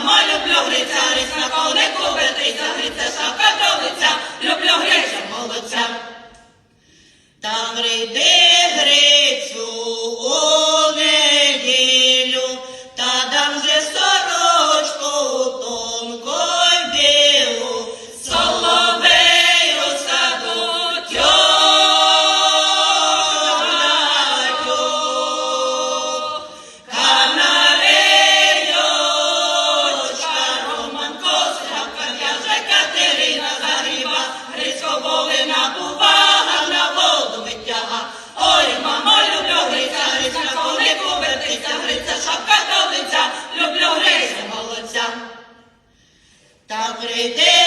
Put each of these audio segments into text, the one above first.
сама люблю гриця, рисна колику ведриця, гриця, шапка кролиця, люблю гриця молодця. Там риди. Прийде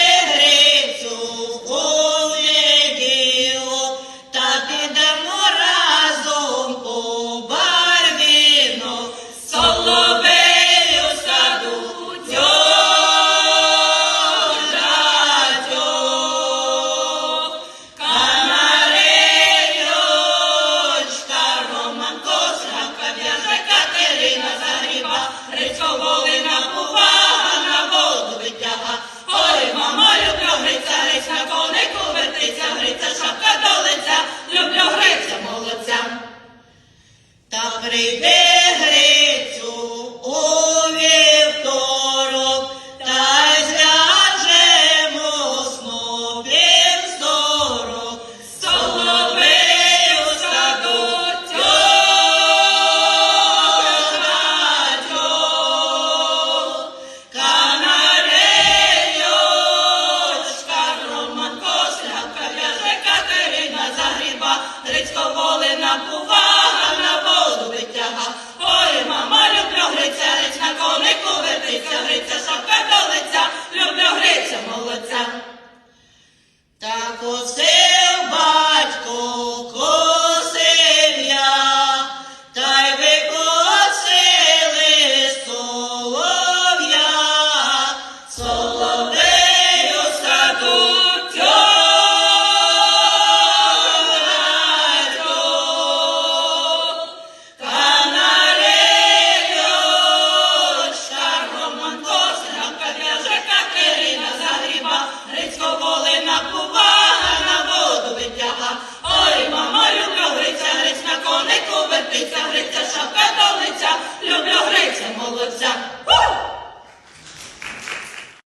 those days.